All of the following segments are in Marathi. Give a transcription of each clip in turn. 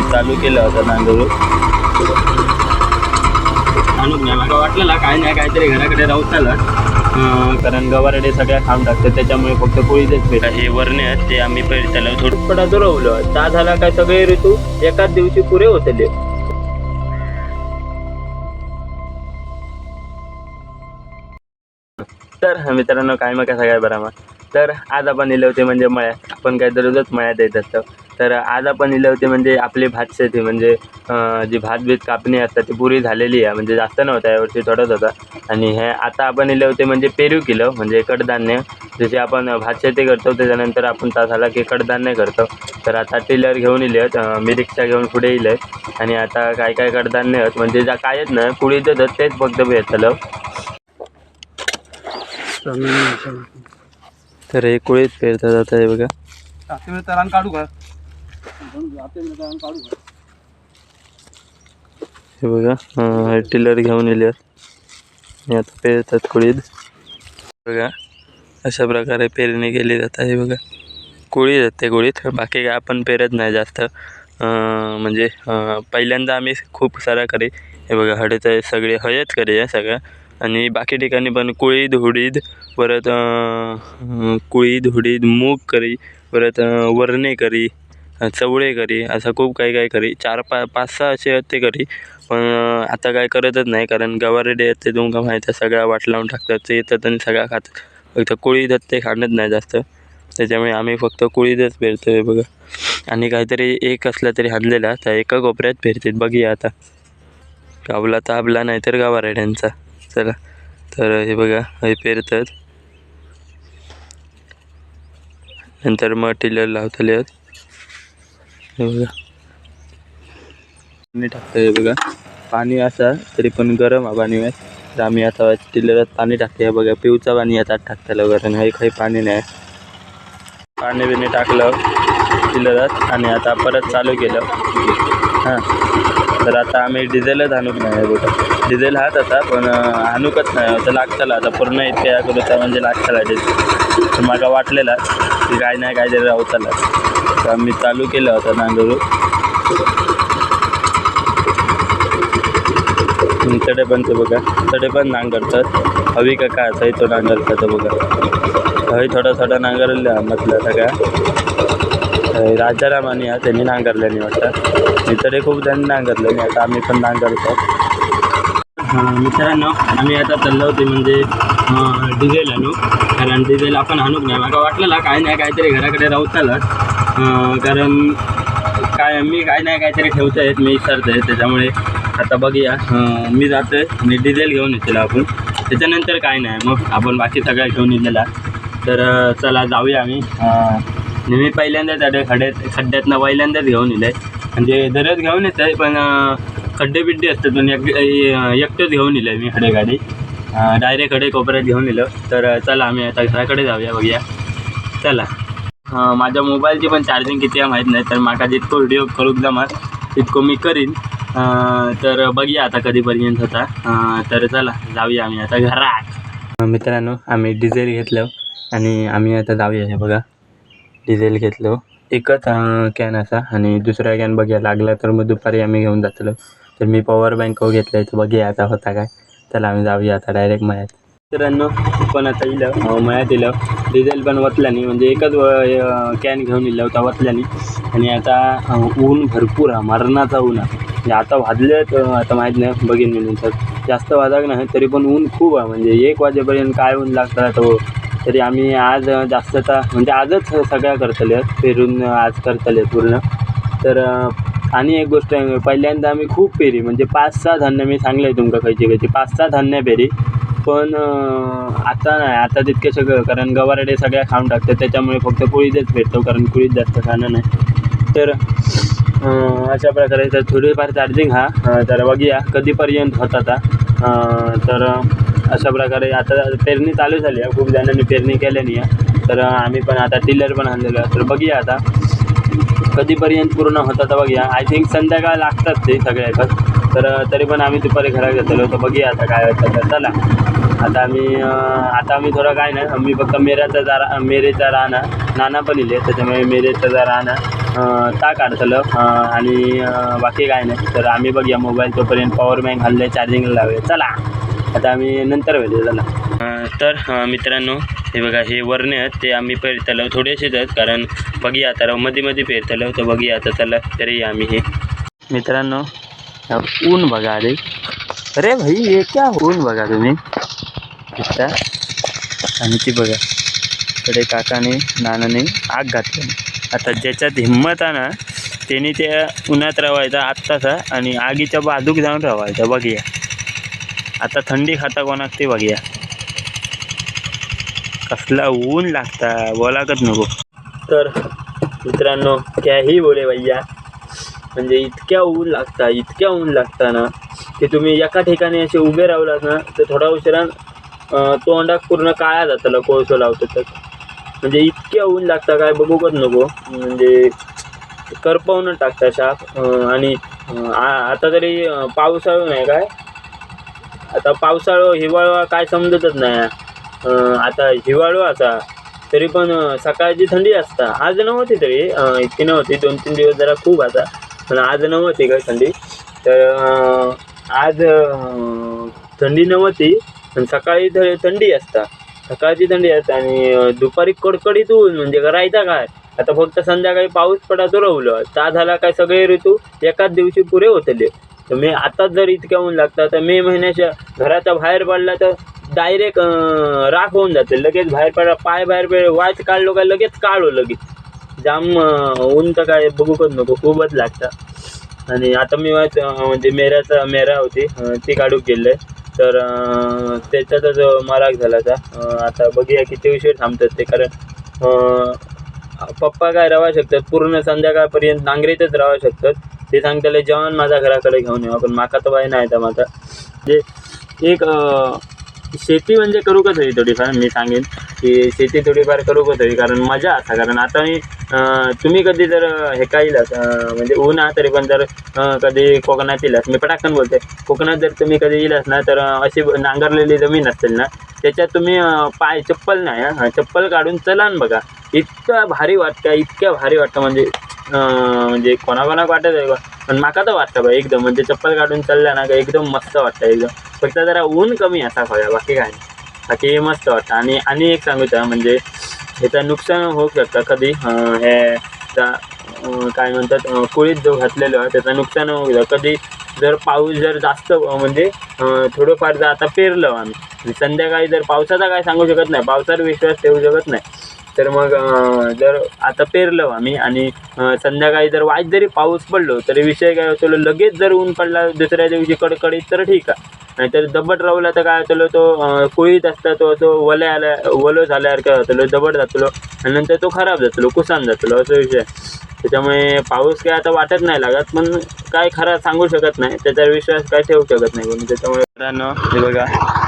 मी चालू केलं होतं तांदूळ आणून नाही मला वाटलेला काय नाही काहीतरी घराकडे राहू चालत. कारण गवारडे सगळ्या खाऊन टाकतात त्याच्यामुळे फक्त कोळीच भेटा हे वरणे आहेत ते आम्ही पहिले त्याला दुरवलं. ता झाला काय सगळे ऋतू? एकाच दिवशी पुरे होतले. तर मित्रांनो काय मग कसं काय बरा मग? तर आज आपण नेले होते म्हणजे मळ्यात. आपण काय दररोजच मळ्यात येत असतो. तर आज आपण इले होते म्हणजे आपली भात शेती म्हणजे जी भात बीत कापणी असतात ती पुरी झालेली आहे. म्हणजे जास्त नव्हता यावर्षी थोडंच होता. आणि हे आता आपण इले होते म्हणजे पेरू किलो म्हणजे कडधान्य. जसे आपण भात शेती करतो त्याच्यानंतर आपण तासाला की कडधान्य करतो. तर आता टिलर घेऊन इले आहेत मी रिक्षा घेऊन पुढे इले आणि आता काय काय कडधान्य आहेत म्हणजे ज्या काय आहेत ना पुढे देतात तेच फक्त भेटलं तर हे कुळीत पेरतात आता हे बघा. काढू का? हे बघा टिलर घेऊन येले आणि आता पेरतात कुळीत बघा अशा प्रकारे पेरणी केली जाते हे बघा कुळी जाते कुळीत बाकी काय आपण पेरत नाही जास्त. म्हणजे पहिल्यांदा आम्ही खूप सारा करे हे बघा हळद सगळे हळद करे या सगळं आणि बाकी ठिकाणी पण कुळीद हुडीद परत कुळीद हुडीद मूग करी परत वरणे करी चवळे करी असं खूप काही काही करी चार पा पाच सहा असे आहेत ते करी पण आता काय करतच नाही कारण गवारेडे आहेत ते तुमका माहीत आहे सगळा वाट लावून टाकतात ते येतात आणि सगळा खातात. फक्त कुळीदच ते खाणत नाही जास्त. त्याच्यामुळे आम्ही फक्त कुळीदच पेरतो आहे बघा. आणि काहीतरी एक असला तरी हाणलेला तर एका कोपऱ्यात पेरतात. बघूया आता. गावला तर आपला नाही तर गवारेड्यांचा चला. तर हे बघा हे पेरतात. नंतर मग टिलर लावतले आहेत. हे बघा पाणी टाकतं हे बघा. पाणी असा तरी पण गरम हा पाणी आहे. तर आम्ही आता टिलरात पाणी टाकते हे बघा. पिवचा पाणी आता टाकतालं कारण हे काही पाणी नाही. पाणी बिणी टाकलं टिलरात आणि आता परत चालू केलं. हां. तर आता आम्ही डिझेलच आणूक नाही कुठं डिझेल हात आता पण हाणूकच आणूकच नाही. आता लागताला. आता पूर्ण इतक्या करूचा म्हणजे लागताला डिझेल. तर मला वाटलेला की काय नाही काय तरी राहतालाच काम आम्ही चालू केलं होतं नांगरू आणि पण ते बघा तडे पण नांगरतात हवी का काय? असं तो नांगरतात बघा. हवी थोडा थोडा नांगरला म्हटलं सगळ्या राजाराम आणि हा त्यांनी नांगरल्याने वाटतं. मी तरी खूप जण नांगरलं आता आम्ही पण नांगरतो. मित्रांनो आम्ही आता चाललो होते म्हणजे डिझेल आणू कारण डिझेल आपण आणूक नाही. मला वाटलेला काय नाही काहीतरी घराकडे राहू चालत. कारण काय मी काय नाही काहीतरी ठेवता येत मी विसरतो आहे त्याच्यामुळे आता बघूया. मी जातो आहे मी डिझेल घेऊन येतील आपण. त्याच्यानंतर काय नाही मग आपण बाकी सगळ्या घेऊन येलेला तर चला जाऊया आम्ही. मी पहिल्यांदाच आता खड्ड्यात खड्ड्यातनं पहिल्यांदाच घेऊन येलं आहे म्हणजे दररोज घेऊन येत आहे पण खड्डे बिड्डे असतात पण एक एकटंच घेऊन येलं आहे मी खडे गाडी डायरेक्ट खडे कोपऱ्यात घेऊन येलो तर चला आम्ही आता घराकडे जाऊया बघूया. चला. माझ्या मोबाईलची पण चार्जिंग किती आहे माहीत नाही तर माका जितको व्हिडिओ करूक जमात तितकं मी करीन. तर बघूया आता कधीपर्यंत होता. तर चला जाऊया आम्ही आता घरात. मित्रांनो आम्ही डिझेल घेतलं आणि आम्ही आता जाऊया हे बघा. डिझेल घेतलं. एकच कॅन असा आणि दुसरा कॅन बघूया. लागला तर मग दुपारी आम्ही घेऊन जातलो. तर मी पॉवर बँक घेतलं तर बघूया आता होता काय. चला आम्ही जाऊया आता डायरेक्ट मयात मित्रांनो पण आता इलं मळ्यात इलं. डिझेल पण वतल्याने म्हणजे एकच कॅन घेऊन इलं होता वतल्याने. आणि आता ऊन भरपूर हा मरणाचा ऊन आहे. म्हणजे आता वाजलेत आता माहीत नाही बघीन मी नंतर. जास्त वाजाक नाही तरी पण ऊन खूप आहे. म्हणजे एक वाजेपर्यंत काय ऊन लागतं तो हो. तरी आम्ही आज जास्त आता म्हणजे आजच सगळ्या करतले आहेत पेरून आज करतले पूर्ण. तर आणि एक गोष्ट आहे पहिल्यांदा आम्ही खूप पेरी म्हणजे पाच सहा धान्य मी सांगले तुमका खयची खयची पाच सहा धान्य पेरी. पण आता नाही. आता तितके सगळं कारण गवारडे सगळ्या खाऊन टाकतात. त्याच्यामुळे फक्त कुळीतच भेटतो कारण कुळीत जास्त खाणं नाही. तर अशा प्रकारे तर थोडीफार चार्जिंग हा. तर बघूया कधीपर्यंत होत आता. तर अशा प्रकारे आता पेरणी चालू झाली आहे. खूप जणांनी पेरणी केल्यानी आहे. तर आम्ही पण आता टिलर पण आणलेलो आहे. तर बघूया आता कधीपर्यंत पूर्ण होत तर बघूया. आय थिंक संध्याकाळ लागतात ते सगळ्या तर तरी पण आम्ही दुपारी घरात घेतलो तर बघूया आता काय होतं तर. चला. आता आम्ही आता आम्ही थोडं काय नाही. आम्ही फक्त मेऱ्याचा जा मेरेचा राहणं नाना पण इले. त्याच्यामुळे मेरेचा जा राहणं ताक ता काढतलं. आणि बाकी काय नाही. तर आम्ही बघूया मोबाईल तोपर्यंत पॉवर बँक हल्ले चार्जिंगला लावूया. चला. आता आम्ही नंतर भेटू चला. तर मित्रांनो हे बघा हे वरणे आहेत. ते आम्ही पेरतलो. थोडेसेच आहेत कारण बघूया आता. मध्ये मध्ये पेरतलो. तर बघी आता. चला तरी आम्ही हे. मित्रांनो अब ऊन बघा अरे अरे भाई हे क्या हो? ऊन बघा तुम्ही दिसता आणि ती बघा कडे काकाने नानाने आग घातली। आता ज्याच्यात हिंमत आहे ना त्याने त्या उन्हात रावायचा आत्ताचा आणि आगीच्या बाजूक जाऊन रावायचा बघूया. आता थंडी खाता कोणाक ते बघूया. कसला ऊन लागता बोलाकच नको. तर मित्रांनो त्याही बोले भैया. म्हणजे इतक्या ऊन लागता इतक्या ऊन लागता ना की तुम्ही एका ठिकाणी असे उभे राहिलात ना तर थोडा उशिरा अं, तोंडाक पूर्ण काळा जातला कोळसो लावतो तर म्हणजे इतक्या ऊन लागता काय बघूकच नको. म्हणजे करपवून टाकता शाप आणि आता तरी पावसाळू नाही काय? आता पावसाळो हिवाळा काय समजतच नाही. आता हिवाळो असा तरी पण सकाळची थंडी असता. आज नव्हती तरी इतकी नव्हती. दोन तीन दिवस जरा खूप आता. पण आज नव्हती काय थंडी. तर आज थंडी नव्हती पण सकाळी थ- थंडी असता. सकाळची थंडी असते आणि दुपारी कडकडीत ऊन म्हणजे करायचा काय आता फक्त संध्याकाळी पाऊस पडायचो राहिलो ता झाला काय सगळे ऋतू एकाच दिवशी पुरे होतले. तर मी आताच जर इतक्या ऊन लागता तर मे महिन्याच्या घराच्या बाहेर पडला तर डायरेक्ट राख होऊन जाते. लगेच बाहेर पडला पाय बाहेर पड वायच काढलो काय लगेच काढलो लगेच. जाम ऊन तर काय बघूकच नको खूपच लागतं. आणि आता मी म्हणजे मेऱ्याचा मेरा होती ती काढूक गेले तर त्याच्यातच मराग झाला होता. आता बघूया किती उशीर थांबतात ते कारण पप्पा काय राहू शकतात पूर्ण संध्याकाळपर्यंत नांगरीतच राहू शकतात. ते सांगताले जेवण माझ्या घराकडे घेऊन येऊ पण माका तर बाय नाही तर माझा म्हणजे एक शेती म्हणजे करू का हवी थोडीफार मी सांगेन. की शेती थोडीफार करू होती कारण मजा असा कारण आता मी तुम्ही कधी जर हे काय म्हणजे ऊन हा तरी पण जर कधी कोकणात येलास मी पटाकन बोलते. कोकणात जर तुम्ही कधी येलास ना तर अशी नांगरलेली जमीन असेल ना त्याच्यात तुम्ही पाय चप्पल नाही हां? चप्पल काढून चलान बघा. इतकं भारी वाटतं इतक्या भारी वाटतं म्हणजे म्हणजे कोणाकोणाक वाटत आहे बा. पण माका तर वाटतं बा एकदम म्हणजे चप्पल काढून चालल्या ना का एकदम मस्त वाटतं एकदम. फक्त जरा ऊन कमी असा खोया बाकी काय नाही. बाकी मस्त वाटतं. आणि आणि एक सांगू त्या म्हणजे ह्याचं नुकसान होऊ शकतं कधी. हे काय म्हणतात कुळीत जो घातलेलो आहे त्याचं नुकसान होऊ शकतं. कधी जर पाऊस जर जास्त म्हणजे थोडंफार जर आता पेरलं आम्ही संध्याकाळी जर पावसाचा काय सांगू शकत नाही पावसावर विश्वास ठेवू शकत नाही तर मग जर आता पेरलं आम्ही आणि संध्याकाळी जर वाईट जरी पाऊस पडलो तरी विषय काय होतो लगेच जर ऊन पडला दुसऱ्या दिवशी कडकडीत तर ठीक आहे. नाहीतर दबट राहला तर काय होतं तो कुळीत असता तो असं वले आल्या वलो झाल्यासारखं जातलो दबट जातलो आणि नंतर तो खराब जातलो कुसान जातलो असं विषय. त्याच्यामुळे पाऊस काय आता वाटत नाही लागत पण काय खरा सांगू शकत नाही त्याच्यावर विश्वास काय ठेवू शकत नाही कोणी त्याच्यामुळे मित्रांनो हे बघा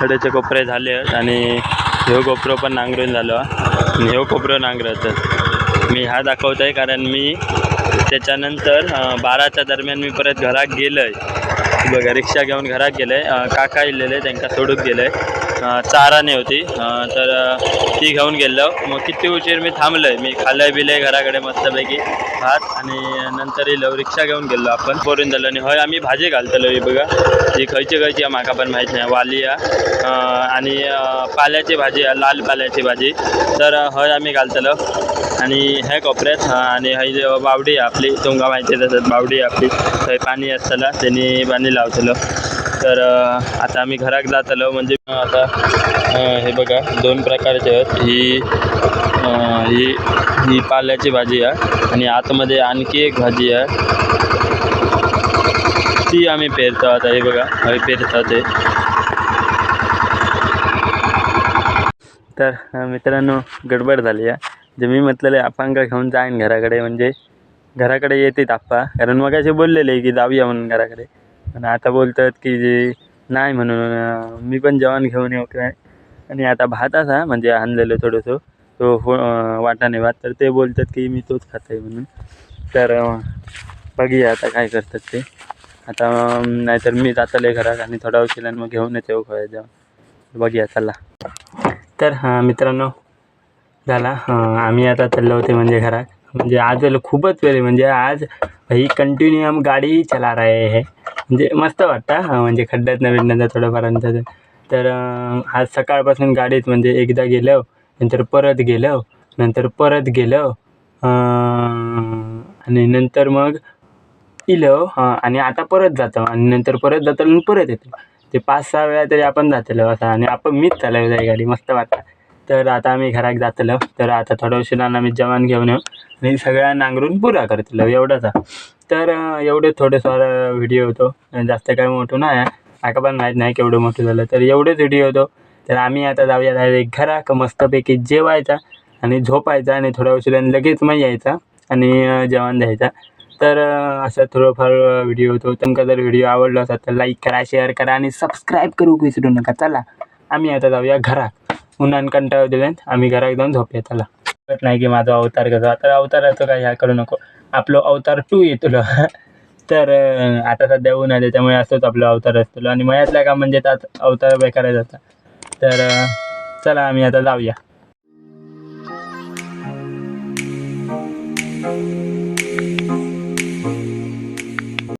थोडेसे कोपरे झाले आहेत आणि ह्यो कोपरं पण नांगरून झालो आणि ह्यो कोपरं नांगरतात मी हा दाखवतो आहे कारण मी त्याच्यानंतर बाराच्या दरम्यान मी परत घरात गेलो आहे बघा रिक्षा घेऊन घरात गेले काका इलेले त्यांना सोडून गेले चाराने होती. तर ती घेऊन गेलो. मग किती उशीर मी थांबलो आहे मी खाल्लंय बिलय घराकडे मस्तपैकी भात आणि नंतर येलो रिक्षा घेऊन गेलो आपण. पोरून झालो आणि हय आम्ही भाजी घालतलो ही बघा. ती खयची खयची आहे म्हाका पण माहीत नाही. वाली आणि पाल्याची भाजी लाल पाल्याची भाजी. तर हय आम्ही घालतलो. आणि हे कोपऱ्यात आणि हय बावडी आपली तुमका माहिती आहे तसंच बावडी आपली. थंय पाणी असताना त्यांनी पाणी लावतलो. तर आता आम्ही घरात जातलो म्हणजे आता हे बघा दोन प्रकारचे आहेत. ही ही ही पाल्याची भाजी आहे आणि आतमध्ये आणखी एक भाजी आहे. ती आम्ही पेरतो आता हे बघा हे पेरतो ते. तर मित्रांनो गडबड झाली आहे. जे मी म्हटलेले आपण घेऊन जाईन घराकडे म्हणजे घराकडे येते आप्पा कारण मग असे बोललेले की जाऊया म्हणून घराकडे. आणि आता बोलतात की जे नाही म्हणून मी पण जेवण घेऊन येऊ काय आणि आता भात असा म्हणजे आणलेलं थोडंसं तो हो अं, वाटाणे भात. तर ते बोलतात की मी तोच खात आहे म्हणून. तर बघूया आता काय करतात ते. आता नाहीतर मी जातले घरात आणि थोडा उशीर मग घेऊन येते खय जेवण बघूया चला. तर हां मित्रांनो झाला. आम्ही आता चाललो होते म्हणजे घरात. म्हणजे आज खूपच वेळ आहे. म्हणजे आज ही कंटिन्यू हम गाडी चला रहे है. म्हणजे मस्त वाटतं हां. म्हणजे खड्ड्यात नवीन थोडंफार थोडंफारांत तर आज सकाळपासून गाडीत म्हणजे एकदा गेलो नंतर परत गेलो नंतर परत गेलो आणि नंतर मग इलो आणि आता परत जातो आणि नंतर परत जातो आणि परत येतो. ते पाच सहा वेळा तरी आपण जातलो असं आणि आपण मीच चालवलं आहे गाडी मस्त वाटतं. तर आता आम्ही घरात जातलो तर आता थोड्या उशिरानं आम्ही जेवण घेऊन येऊ आणि सगळ्या नांगरून पुरा करतलो एवढंच आहे. तर एवढे थोडेफार व्हिडिओ होतो. जास्त काय मोठं नाही आहे. आता पण माहीत नाही केवढं मोठं झालं. तर एवढेच व्हिडिओ होतो. तर आम्ही आता जाऊया डायरेक्ट का मस्तपैकी जेवायचा आणि झोपायचा आणि थोड्या उशिराने लगेच मग यायचा आणि जेवण द्यायचा. तर असा थोडंफार व्हिडिओ होतो. तुमका जर व्हिडिओ आवडला असा तर लाईक करा शेअर करा आणि सबस्क्राईब करू विसरू नका. चला आम्ही आता जाऊया घरात उन्हान कंटाळ दिले आम्ही घरात जाऊन झोपूया. चला. नाही की माझा अवतार कसा. तर अवताराचं काय ह्या करू नको. आपलं अवतार टू येतो तर आता सध्या ऊन आहे त्याच्यामुळे असंच आपलं अवतार असतो आणि मयातल्या का म्हणजे त्यात अवतार बेकार जाता तर चला आम्ही आता जाऊया.